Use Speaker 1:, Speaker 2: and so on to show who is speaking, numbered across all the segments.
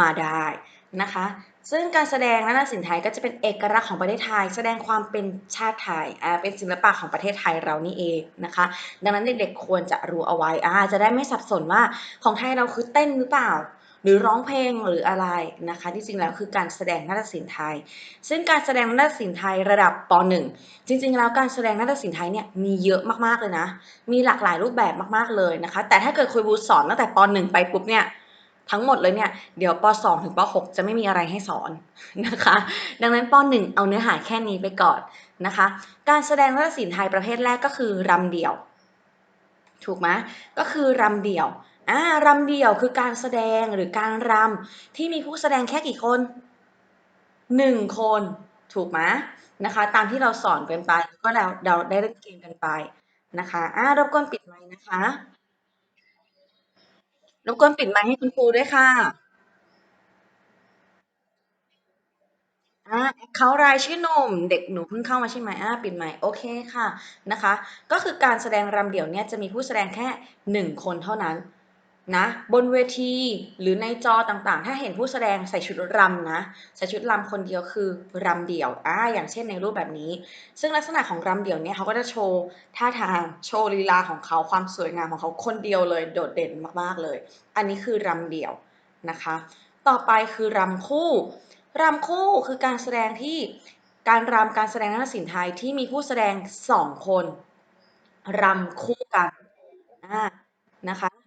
Speaker 1: มาได้นะคะ ซึ่งการแสดงนาฏศิลป์ไทยก็จะเป็นเอกลักษณ์ของประเทศไทย แสดงความเป็นชาติไทยอ่าเป็นศิลปะของประเทศไทยเรานี่เองนะคะ ดังนั้นเด็กๆควรจะรู้เอาไว้อ่าจะได้ไม่สับสนว่าของไทยเราคือเต้นหรือเปล่า หรือร้องเพลงหรืออะไรนะคะ ที่จริงแล้วคือการแสดงนาฏศิลป์ไทย ซึ่งการแสดงนาฏศิลป์ไทยระดับป .1 จริง ๆ แล้วการแสดงนาฏศิลป์ไทยเนี่ยมีเยอะมากๆเลยนะ มีหลากหลายรูปแบบมากๆเลยนะคะ แต่ถ้าเกิดคุยบูสอนตั้งแต่ป .1 ไปปุ๊บเนี่ย ทั้งหมดเลยเนี่ยเดี๋ยวป .2 ถึงป .6 จะไม่มีอะไรให้สอนนะคะ ดังนั้นป .1 เอาเนื้อหาแค่นี้ไปก่อนนะคะ การแสดงนาฏศิลป์ไทยประเภทแรกก็คือรำเดี่ยว ถูกไหมก็คือรำเดี่ยวอ่ารำเดี่ยวคือการแสดงหรือการรำที่มีผู้แสดงแค่กี่คนหนึ่งคนถูกไหมนะคะ ตามที่เราสอนกันไปก็เราเราได้เล่นเกมกันไปนะคะอ่ารบกวนปิดไมค์นะคะ รบกวนปิดไมค์ให้คุณครูด้วยค่ะอ่าเขารายชื่อหนุ่มเด็กหนูเพิ่งเข้ามาใช่ไหมอ่าปิดไมค์โอเคค่ะนะคะ ก็คือการแสดงรำเดี่ยวเนี่ยจะมีผู้แสดงแค่หนึ่งคนเท่านั้น นะบนเวทีหรือในจอต่างๆ ถ้าเห็นผู้แสดงใส่ชุดรำนะใส่ชุดรำคนเดียวคือรำเดี่ยวอ่าอย่างเช่นในรูปแบบนี้ ซึ่งลักษณะของรำเดี่ยวเนี่ยเขาก็จะโชว์ท่าทางโชว์ลีลาของเขาความสวยงามของเขาคนเดียวเลยโดดเด่นมากๆเลย อันนี้คือรำเดี่ยวนะคะ ต่อไปคือรำคู่รำคู่คือการแสดงที่การรำการแสดงนาฏศิลป์ไทยที่มีผู้แสดงสองคนรำคู่กันอ่านะคะ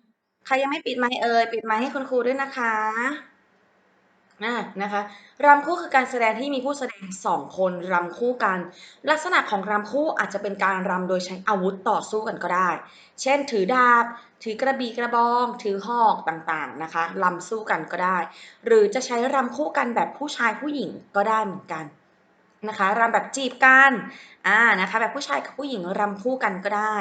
Speaker 1: ใครยังไม่ปิดไมค์เอ่ยปิดไมค์ให้คุณครูด้วยนะคะอ่านะคะรำคู่คือการแสดงที่มีผู้แสดงสองคนรำคู่กัน ลักษณะของรำคู่อาจจะเป็นการรำโดยใช้อาวุธต่อสู้กันก็ได้ เช่น ถือดาบ ถือกระบี่กระบอง ถือหอกต่างๆนะคะรำสู้กันก็ได้ หรือจะใช้รำคู่กันแบบผู้ชายผู้หญิงก็ได้เหมือนกันนะคะรำแบบจีบกันอ่านะคะแบบผู้ชายกับผู้หญิงรำคู่กันก็ได้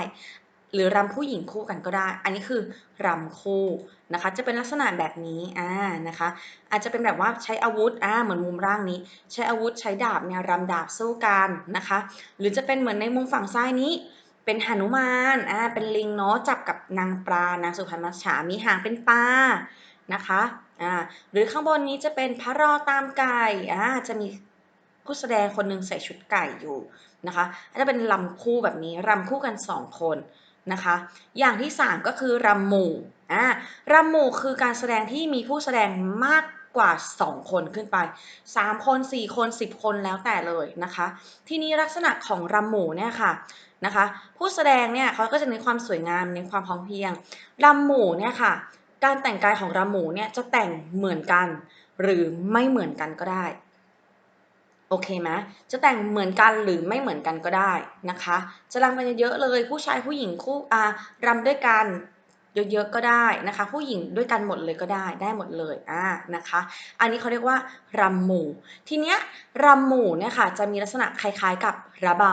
Speaker 1: หรือรำผู้หญิงคู่กันก็ได้ อันนี้คือรำคู่นะคะ จะเป็นลักษณะแบบนี้อ่านะคะ อาจจะเป็นแบบว่าใช้อาวุธอ่าเหมือนมุมร่างนี้ ใช้อาวุธใช้ดาบเนี่ยรำดาบสู้กันนะคะ หรือจะเป็นเหมือนในมุมฝั่งซ้ายนี้ เป็นหนุมานอ่าเป็นลิงเนาะจับกับนางปลานางสุพรรณมัจฉามีหางเป็นปลานะคะอ่าหรือข้างบนนี้จะเป็นพระรอตามไก่อ่าจะมีผู้แสดงคนหนึ่งใส่ชุดไก่อยู่นะคะจะเป็นลำคู่แบบนี้รำคู่กันสองคน นะคะ อย่างที่ 3 ก็คือรำหมู่อ่ารำหมู่คือการแสดงที่มีผู้แสดงมากกว่า 2 คนขึ้นไป 3 คน 4 คน 10 คนแล้วแต่เลยนะคะ ทีนี้ลักษณะของรำหมู่เนี่ยค่ะนะคะ ผู้แสดงเนี่ยเขาก็จะมีความสวยงามในความพ้อมเพียงรำหมู่เนี่ยค่ะ การแต่งกายของรำหมู่เนี่ยจะแต่งเหมือนกัน หรือไม่เหมือนกันก็ได้ โอเคไหมจะแต่งเหมือนกันหรือไม่เหมือนกันก็ได้นะคะ จะรำกันเยอะๆเลย ผู้ชายผู้หญิงคู่อารำด้วยกันเยอะๆก็ได้นะคะ ผู้หญิงด้วยกันหมดเลยก็ได้ได้หมดเลยอ่านะคะ อันนี้เขาเรียกว่ารำหมู่ ทีเนี้ยรำหมู่เนี่ยค่ะจะมีลักษณะคล้ายๆกับระบ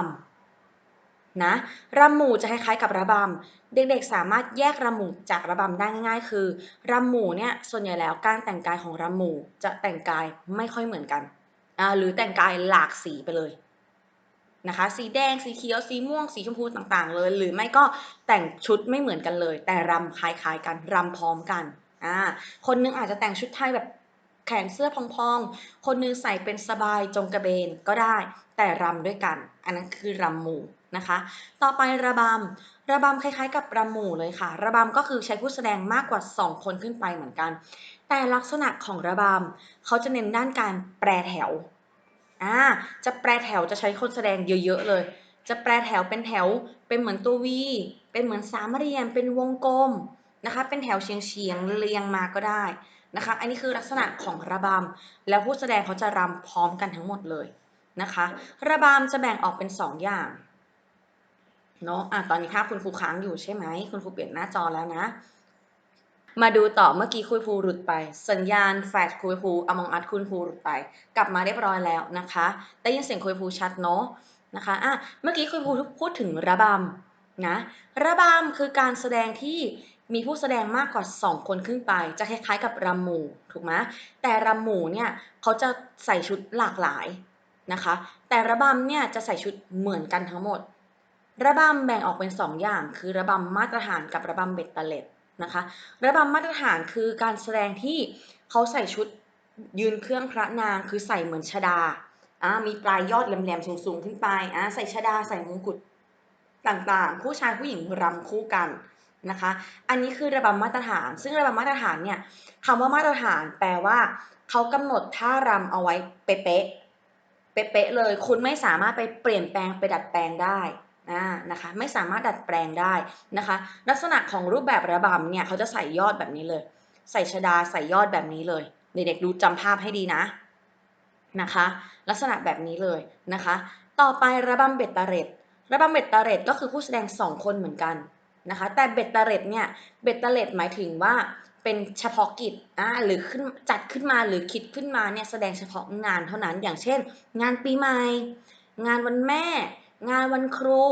Speaker 1: ำนะรำหมู่จะคล้ายๆกับระบำเด็กๆสามารถแยกรำหมู่จากระบำได้ง่ายๆ คือรำหมู่เนี่ยส่วนใหญ่แล้วการแต่งกายของรำหมู่จะแต่งกายไม่ค่อยเหมือนกัน หรือแต่งกายหลากสีไปเลยนะคะ สีแดงสีเขียวสีม่วงสีชมพูต่างๆ เลย หรือไม่ก็แต่งชุดไม่เหมือนกันเลย แต่รำคล้ายๆกันรำพร้อมกันอ่าคนนึงอาจจะแต่งชุดไทยแบบแขนเสื้อพองๆ คนนึงใส่เป็นสบายจงกระเบนก็ได้ แต่รำด้วยกัน อันนั้นคือรำหมู่ นะคะ ต่อไประบำ ระบำคล้ายๆ กับรำหมู่เลยค่ะ ระบำก็คือใช้ผู้แสดงมากกว่า 2 คนขึ้นไปเหมือนกัน แต่ลักษณะของระบำเขาจะเน้นด้านการแปรแถวอ่าจะแปรแถวจะใช้คนแสดงเยอะ ๆ เลย จะแปรแถวเป็นแถว เป็นเหมือนตัววี เป็นเหมือนสามเหลี่ยม เป็นวงกลมนะคะ เป็นแถวเฉียงๆเรียงมาก็ได้นะคะ อันนี้คือลักษณะของระบำ แล้วผู้แสดงเขาจะรำพร้อมกันทั้งหมดเลยนะคะ ระบำจะแบ่งออกเป็น 2 อย่าง เนาะอะตอนนี้ภาพคุณครูค้างอยู่ใช่ไหม คุณครูเปลี่ยนหน้าจอแล้วนะ มาดูต่อเมื่อกี้คุยภูหลุดไป สัญญาณแฟลชคุยภูอมองอัดคุณภูหลุดไป กลับมาเรียบร้อยแล้วนะคะได้ยินเสียงคุยภูชัดเนาะนะคะอะเมื่อกี้คุยภูพูดถึงระบำนะ ระบำคือการแสดงที่มีผู้แสดงมากกว่า 2 คนขึ้นไป จะคล้ายๆกับรำหมู่ถูกไหมแต่รำหมู่เนี่ยเขาจะใส่ชุดหลากหลายนะคะ แต่ระบำเนี่ยจะใส่ชุดเหมือนกันทั้งหมด ระบำแบ่งออกเป็น 2 อย่าง คือระบำมาตรฐานกับระบำเบ็ดเตล็ดนะคะ ระบำมาตรฐานคือการแสดงที่เขาใส่ชุดยืนเครื่องพระนางคือใส่เหมือนชดาอ่ามีปลายยอดแหลมๆสูงๆขึ้นไปอ่าใส่ชดาใส่มงกุฎต่างๆ ผู้ชายผู้หญิงรำคู่กันนะคะ อันนี้คือระบำมาตรฐาน ซึ่งระบำมาตรฐานเนี่ยคำว่ามาตรฐานแปลว่าเขากำหนดท่ารำเอาไว้เป๊ะๆเป๊ะๆเลย คุณไม่สามารถไปเปลี่ยนแปลงไปดัดแปลงได้ อ่านะคะไม่สามารถดัดแปลงได้นะคะ ลักษณะของรูปแบบระบำเนี่ยเขาจะใส่ยอดแบบนี้เลย ใส่ชดาใส่ยอดแบบนี้เลยเด็กๆดูจำภาพให้ดีนะนะคะ ลักษณะแบบนี้เลยนะคะ ต่อไประบำเบ็ดตะเร็ดระบำเบ็ดตะเร็ดก็คือผู้แสดงสองคนเหมือนกันนะคะ แต่เบ็ดตะเร็ดเนี่ยเบ็ดตะเร็ดหมายถึงว่าเป็นเฉพาะกิจอ่าหรือขึ้นจัดขึ้นมาหรือคิดขึ้นมาเนี่ยแสดงเฉพาะงานเท่านั้นอย่างเช่น งานปีใหม่งานวันแม่ งานวันครู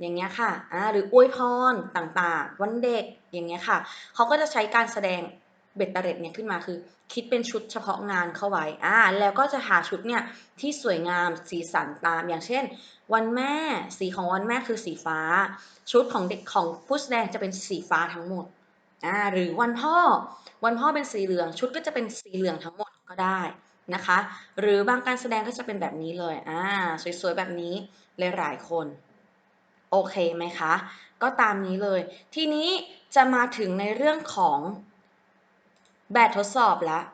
Speaker 1: อย่างเงี้ยค่ะอ่าหรืออวยพรต่างๆ วันเด็กอย่างเงี้ยค่ะเขาก็จะใช้การแสดงเบ็ดตเร็ดเนี่ยขึ้นมาคือ คิดเป็นชุดเฉพาะงานเข้าไว้อ่าแล้วก็จะหาชุดเนี่ยที่สวยงามสีสันตามอย่างเช่น วันแม่สีของวันแม่คือสีฟ้า ชุดของเด็กของผู้แสดงจะเป็นสีฟ้าทั้งหมดอ่าหรือวันพ่อวันพ่อเป็นสีเหลือง ชุดก็จะเป็นสีเหลืองทั้งหมดก็ได้นะคะ หรือบางการแสดงก็จะเป็นแบบนี้เลยอ่าสวยๆแบบนี้ หลายๆคน โอเคไหมคะ ก็ตามนี้เลย ทีนี้จะมาถึงในเรื่องของแบบทดสอบแล้ว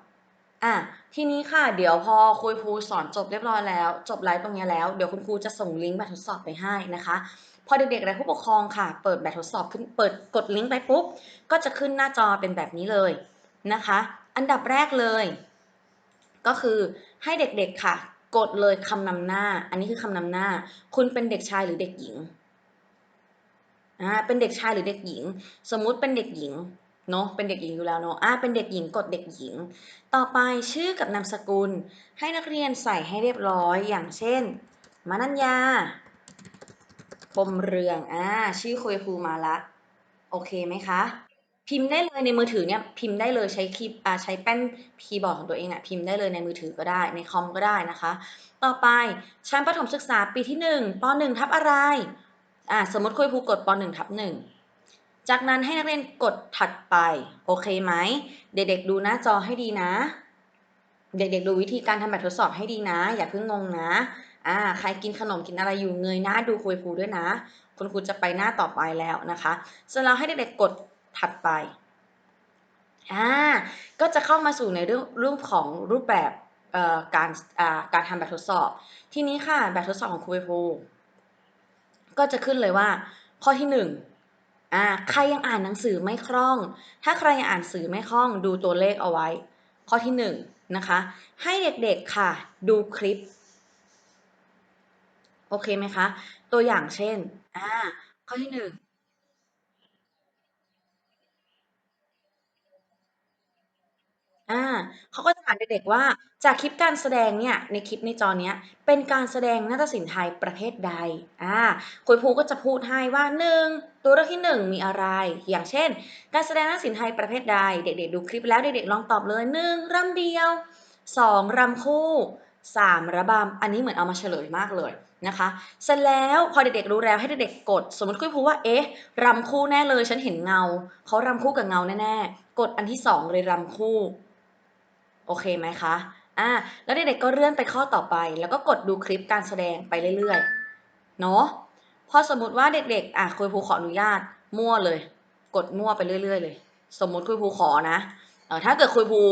Speaker 1: อะทีนี้ค่ะ เดี๋ยวพอคุยครูสอนจบเรียบร้อยแล้ว จบไลฟ์ตรงนี้แล้ว เดี๋ยวคุณครูจะส่งลิงก์แบบทดสอบไปให้นะคะ พอเด็กๆและผู้ปกครองค่ะ เปิดแบบทดสอบขึ้นเปิดกดลิงก์ไปปุ๊บ ก็จะขึ้นหน้าจอเป็นแบบนี้เลยนะคะ อันดับแรกเลย ก็คือให้เด็กๆค่ะ กดเลยคำนำหน้า อันนี้คือคำนำหน้า คุณเป็นเด็กชายหรือเด็กหญิงอ่าเป็นเด็กชายหรือเด็กหญิง สมมุติเป็นเด็กหญิงเนาะเป็นเด็กหญิงอยู่แล้วเนาะอ่าเป็นเด็กหญิงกดเด็กหญิง ต่อไปชื่อกับนามสกุล ให้นักเรียนใส่ให้เรียบร้อยอย่างเช่น มานัญญาพรมเรืองอ่าชื่อคุยครูมาละ โอเคไหมคะ พิมพ์ได้เลยในมือถือเนี่ยพิมพ์ได้เลยใช้คีย์อ่าใช้แป้นคีย์บอร์ดของตัวเองเนี่ยพิมพ์ได้เลยในมือถือก็ได้ในคอมก็ได้นะคะ ต่อไปชั้นประถมศึกษาปีที่1ป .1 ทับอะไรอ่าสมมติคุยครูกดป .1 ทับ1จากนั้นให้นักเรียนกดถัดไปโอเคไหมเด็กๆดูหน้าจอให้ดีนะ เด็กๆดูวิธีการทำแบบทดสอบให้ดีนะ อย่าเพิ่งงงนะอ่าใครกินขนมกินอะไรอยู่เงยหน้าดูคุยครูด้วยนะ คุณครูจะไปหน้าต่อไปแล้วนะคะเสร็จแล้วให้เด็กๆกด ถัดไปอ่าก็จะเข้ามาสู่ในเรื่องรูปของรูปแบบการการทำแบบทดสอบ ทีนี้ค่ะแบบทดสอบของครูครูก็จะขึ้นเลยว่า ข้อที่หนึ่งอ่าใครยังอ่านหนังสือไม่คล่อง ถ้าใครยังอ่านสื่อไม่คล่องดูตัวเลขเอาไว้ ข้อที่หนึ่งนะคะ ให้เด็กๆค่ะ ดูคลิป โอเคไหมคะ ตัวอย่างเช่นอ่าข้อที่หนึ่ง อ่าเขาก็จะถามเด็ก ๆ ว่า จากคลิปการแสดงเนี่ย ในคลิปในจอเนี้ย เป็นการแสดงนาฏศิลป์ไทยประเภทใดอ่าคุณครูก็จะพูดให้ว่า 1. ตัวเลือกที่ 1 มีอะไร อย่างเช่น การแสดงนาฏศิลป์ไทยประเภทใด เด็ก ๆ ดูคลิปแล้ว เด็ก ๆ ลองตอบเลย 1. รำเดียว 2. รำคู่ 3. ระบำ อันนี้เหมือนเอามาเฉลยมากเลยนะคะ เสร็จแล้วพอเด็ก ๆ รู้แล้ว ให้เด็ก ๆ กด สมมติคุณครูว่า เอ๊ะ รำคู่แน่เลย ฉันเห็นเงา เขารำคู่กับเงาแน่ ๆ กดอันที่ 2 เลย รำคู่ โอเคไหมคะอ่าแล้วเด็กๆก็เลื่อนไปข้อต่อไป แล้วก็กดดูคลิปการแสดงไปเรื่อยๆเนาะพอสมมติว่าเด็กๆอะคุยครูขออนุญาตมั่วเลย กดมั่วไปเรื่อยๆเลย สมมติคุยครูขอนะเออถ้าเกิดคุยครู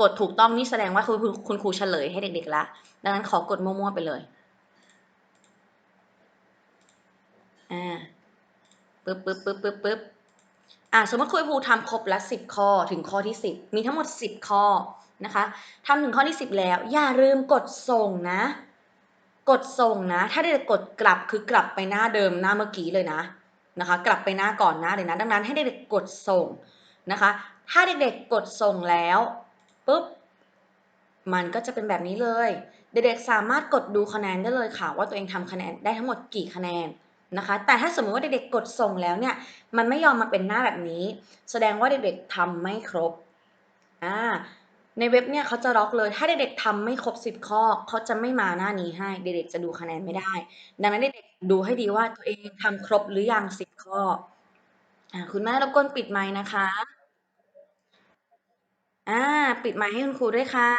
Speaker 1: กดถูกต้องนี่แสดงว่าคุณคุณครูเฉลยให้เด็กๆละดังนั้นขอกดมั่วๆไปเลยอ่าปึ๊บปึ๊บปึ๊บปึ๊บปึ๊บอ่าสมมติคุยครูทำครบละสิบข้อถึงข้อที่สิบมีทั้งหมดสิบข้อ นะคะทำถึงข้อที่ 10 แล้ว อย่าลืมกดส่งนะ กดส่งนะ ถ้าเด็กกดกลับคือกลับไปหน้าเดิมหน้าเมื่อกี้เลยนะนะคะ กลับไปหน้าก่อนหน้าเลยนะ ดังนั้นให้เด็กๆกดส่งนะคะ ถ้าเด็กๆกดส่งแล้วปุ๊บมันก็จะเป็นแบบนี้เลย เด็กๆสามารถกดดูคะแนนได้เลยค่ะ ว่าตัวเองทำคะแนนได้ทั้งหมดกี่คะแนนนะคะ แต่ถ้าสมมติว่าเด็กๆกดส่งแล้วเนี่ยมันไม่ยอมมาเป็นหน้าแบบนี้ แสดงว่าเด็กๆทำไม่ครบอ่า ในเว็บเนี่ยเขาจะล็อกเลย ถ้าเด็กๆทำไม่ครบ 10 ข้อเขาจะไม่มาหน้านี้ให้ เด็กๆจะดูคะแนนไม่ได้ ดังนั้นเด็กๆดูให้ดีว่าตัวเองทำครบหรือยัง 10 ข้ออคุณแม่รบกวนปิดไมค์นะคะอ่าปิดไมค์ให้คุณครูด้วยค่ะ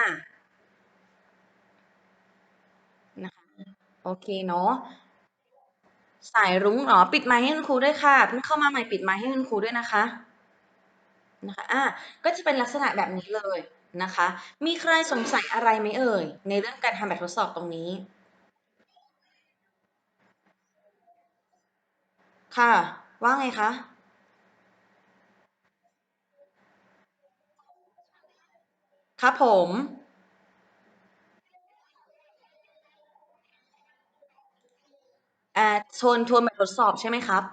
Speaker 1: นะคะโอเคเนาะสายรุ้งเหรอปิดไมค์ให้คุณครูด้วยค่ะเพิ่งเข้ามาใหม่ปิดไมค์ให้คุณครูด้วยนะคะนะคะอ่าก็จะเป็นลักษณะแบบนี้เลย นะคะ มีใครสงสัยอะไรไหมเอ่ย ในเรื่องการทำแบบทดสอบตรงนี้?ค่ะ ว่าไงคะ?ครับผม อ่าทวนทวนแบบทดสอบใช่ไหมครับ?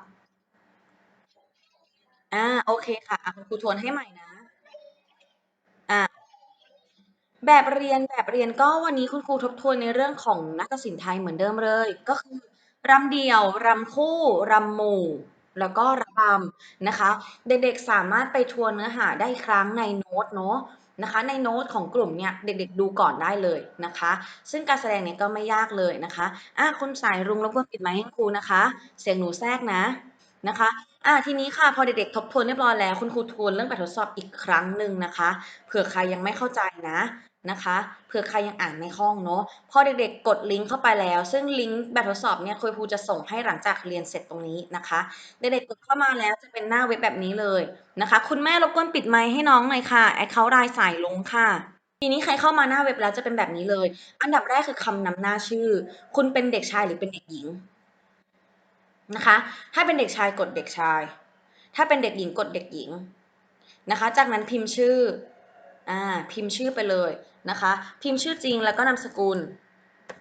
Speaker 1: อ่า โอเคค่ะอ่าคุณครูทวนให้ใหม่นะ อา แบบเรียน แบบเรียนก็วันนี้คุณครูทบทวนในเรื่องของนาฏศิลป์ไทยเหมือนเดิมเลย ก็คือ รำเดี่ยว รำคู่ รำหมู่ แล้วก็ระบำนะคะ เด็ก ๆ สามารถไปทวนเนื้อหาได้อีกครั้งในโน้ตเนาะนะคะ ในโน้ตของกลุ่มเนี่ยเด็ก ๆ ดูก่อนได้เลยนะคะ ซึ่งการแสดงเนี่ยก็ไม่ยากเลยนะคะ อ่า คุณสายรุ้งรบกวนปิดไมค์ให้ครูนะคะ เสียงหนูแทรกนะ นะคะ อ่า ทีนี้ค่ะ พอเด็กๆทบทวนเรียบร้อยแล้ว คุณครูทวนเรื่องแบบทดสอบอีกครั้งหนึ่งนะคะ เผื่อใครยังไม่เข้าใจนะ นะคะเผื่อใครยังอ่านไม่คล่องเนาะพอเด็กๆ กดลิงก์เข้าไปแล้ว ซึ่งลิงก์แบบทดสอบเนี่ยคุณครูจะส่งให้หลังจากเรียนเสร็จตรงนี้นะคะ เด็กๆกดเข้ามาแล้วจะเป็นหน้าเว็บแบบนี้เลยนะคะ คุณแม่รบกวนปิดไมค์ให้น้องหน่อยค่ะแอ็กเคานต์ LINE สายรุ้งค่ะทีนี้ใครเข้ามาหน้าเว็บแล้วจะเป็นแบบนี้เลย อันดับแรกคือคำนำหน้าชื่อ คุณเป็นเด็กชายหรือเป็นเด็กหญิง?นะคะ ถ้าเป็นเด็กชายกดเด็กชาย ถ้าเป็นเด็กหญิงกดเด็กหญิงนะคะ จากนั้นพิมพ์ชื่อ อาพิมพ์ชื่อไปเลยนะคะ พิมพ์ชื่อจริงแล้วก็นามสกุล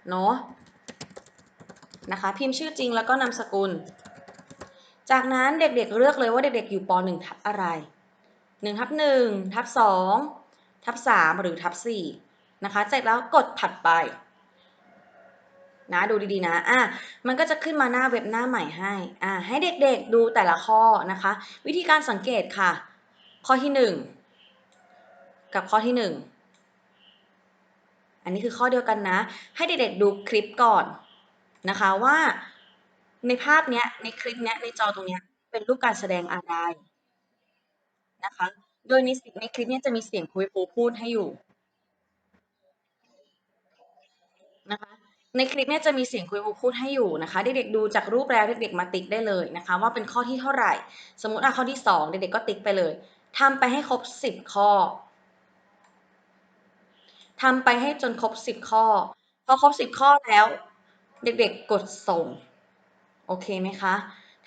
Speaker 1: เนาะนะคะพิมพ์ชื่อจริงแล้วก็นามสกุล จากนั้นเด็กๆเลือกเลยว่าเด็กๆอยู่ป.1 ทับอะไร1/1 2 3หรือทับ4นะคะเสร็จแล้วกดถัดไปนะดูดีๆนะอามันก็จะขึ้นมาหน้าเว็บหน้าใหม่ให้อ่าให้เด็กๆดูแต่ละข้อนะคะ วิธีการสังเกตค่ะ ข้อที่ 1 กับข้อที่ 1 อันนี้คือข้อเดียวกันนะ ให้เด็กๆดูคลิปก่อนนะคะว่าในภาพเนี้ยในคลิปเนี้ยในจอตรงเนี้ยเป็นรูปการแสดงอะไรนะคะ โดยในในคลิปเนี้ยจะมีเสียงคุณครูพูดให้อยู่นะคะในคลิปเนี้ยจะมีเสียงคุณครูพูดให้อยู่นะคะเด็กๆดูจากรูปแล้วเด็กๆมาติ๊กได้เลยนะคะ ว่าเป็นข้อที่เท่าไหร่ สมมุติอะข้อที่ 2 เด็กๆก็ติ๊กไปเลยทำไปให้ครบ 10 ข้อ ทำไปให้จนครบ10ข้อ พอครบ10ข้อแล้ว เด็กๆกดส่ง โอเคไหมคะ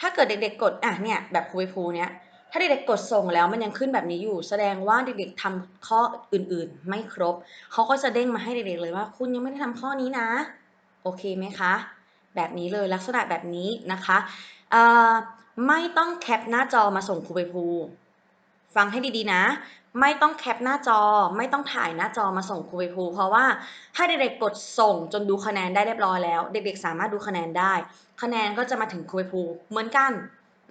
Speaker 1: ถ้าเกิดเด็กๆกดอะเนี่ยแบบครูภูเนี้ยถ้าเด็กๆกดส่งแล้วมันยังขึ้นแบบนี้อยู่ แสดงว่าเด็กๆทำข้ออื่นๆ ไม่ครบ เขาก็จะเด้งมาให้เด็กๆเลยว่า คุณยังไม่ได้ทำข้อนี้นะ โอเคไหมคะ แบบนี้เลยลักษณะแบบนี้นะคะ ไม่ต้องแคปหน้าจอมาส่งครูใบพลู ฟังให้ดีๆนะ ไม่ต้องแคปหน้าจอ ไม่ต้องถ่ายหน้าจอมาส่งครูใบพลูเพราะว่าถ้าเด็กๆกดส่งจนดูคะแนนได้เรียบร้อยแล้ว เด็กๆ สามารถดูคะแนนได้ คะแนนก็จะมาถึงครูใบพลูเหมือนกัน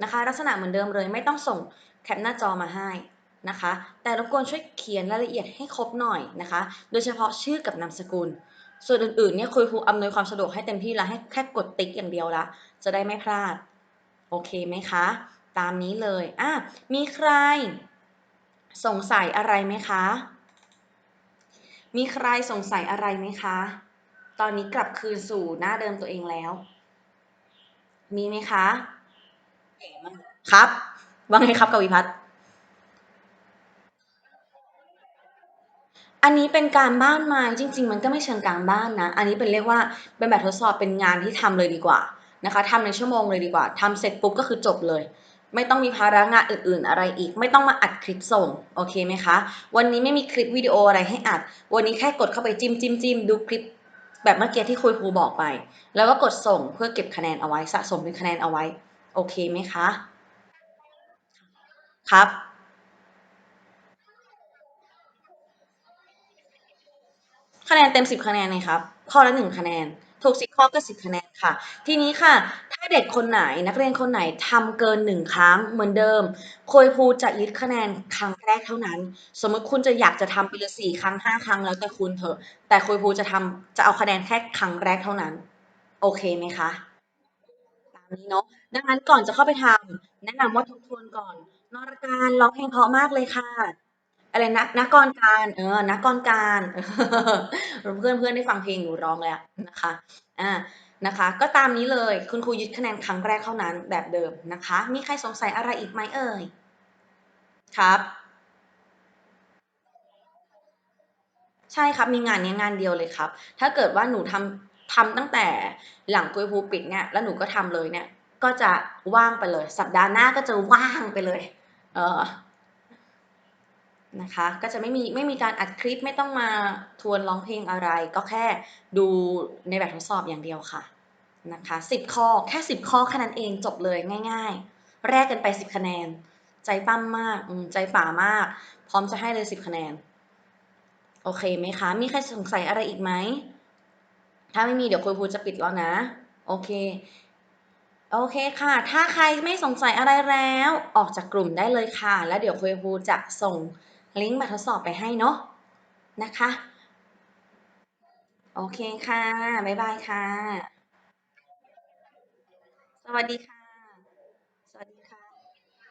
Speaker 1: นะคะ ลักษณะเหมือนเดิมเลยไม่ต้องส่งแคปหน้าจอมาให้นะคะ แต่รบกวนช่วยเขียนรายละเอียดให้ครบหน่อยนะคะ โดยเฉพาะชื่อกับนามสกุล ส่วนอื่นๆเนี่ยคุณครูอำนวยความสะดวกให้เต็มที่ล้วให้แค่กดติ๊กอย่างเดียวล้วจะได้ไม่พลาด โอเคไหมคะ ตามนี้เลยอามีใคร สงสัยอะไรไหมคะ?มีใครสงสัยอะไรไหมคะ?ตอนนี้กลับคืนสู่หน้าเดิมตัวเองแล้ว มีไหมคะ?ครับ ว่าไงครับกวีพัฒน์?อันนี้เป็นการบ้านไหมจริง ๆ มันก็ไม่เชิงการบ้านนะ อันนี้เป็นเรียกว่าเป็นแบบทดสอบเป็นงานที่ทำเลยดีกว่านะคะทำในชั่วโมงเลยดีกว่าทำเสร็จปุ๊บก็คือจบเลย ไม่ต้องมีภาระงานอื่น ๆ อะไรอีก ไม่ต้องมาอัดคลิปส่งโอเคไหมคะ วันนี้ไม่มีคลิปวิดีโออะไรให้อัด วันนี้แค่กดเข้าไปจิ้มๆๆดูคลิปแบบเมื่อกี้ที่คุณครูบอกไป แล้วก็กดส่งเพื่อเก็บคะแนนเอาไว้สะสมเป็นคะแนนเอาไว้ โอเคไหมคะ?ครับคะแนนเต็ม 10 คะแนนไงครับ ข้อละ 1 คะแนน ถูก 10 ข้อก็ 10 คะแนนค่ะ ทีนี้ค่ะ ถ้าเด็กคนไหนนักเรียนคนไหนทำเกิน1ครั้งเหมือนเดิมคุณครูจะยึดคะแนนครั้งแรกเท่านั้น สมมติคุณจะอยากจะทำไปเลย4ครั้ง5ครั้งแล้วแต่คุณเถอะ แต่คุณครูจะทำจะเอาคะแนนแค่ครั้งแรกเท่านั้น โอเคไหมคะ?ตามนี้เนาะดังนั้นก่อนจะเข้าไปทำแนะนำว่าทบทวนก่อนนรการร้องเพลงเพราะมากเลยค่ะอะไรนะนักรการเออนักรการเพื่อนเพื่อนได้ฟังเพลงหนูร้องเลยอะนะคะอ่า นะคะ ก็ตามนี้เลยคุณครูยึดคะแนนครั้งแรกเท่านั้นแบบเดิมนะคะ มีใครสงสัยอะไรอีกไหมเอ่ย ครับ ใช่ครับมีงานนี้งานเดียวเลยครับ ถ้าเกิดว่าหนูทำทำตั้งแต่หลังคุยครูปิดเนี่ยแล้วหนูก็ทำเลยเนี่ยก็จะว่างไปเลย สัปดาห์หน้าก็จะว่างไปเลย เออ นะคะ ก็จะไม่มีไม่มีการอัดคลิปไม่ต้องมาทวนร้องเพลงอะไร ก็แค่ดูในแบบทดสอบอย่างเดียวค่ะนะคะสิบข้อแค่สิบข้อแค่นั้นเองจบเลยง่าย ๆ แรกกันไปสิบคะแนน ใจปั้มมากใจป่ามาก พร้อมจะให้เลยสิบคะแนน โอเคไหมคะ มีใครสงสัยอะไรอีกไหม ถ้าไม่มีเดี๋ยวคุยพูจะปิดแล้วนะ โอเค โอเคค่ะ ถ้าใครไม่สงสัยอะไรแล้ว ออกจากกลุ่มได้เลยค่ะ แล้วเดี๋ยวคุยพูจะส่ง ลิงก์มาทดสอบไปให้เนาะนะคะ โอเคค่ะ บ๊ายบายค่ะ สวัสดีค่ะสวัสดีค่ะ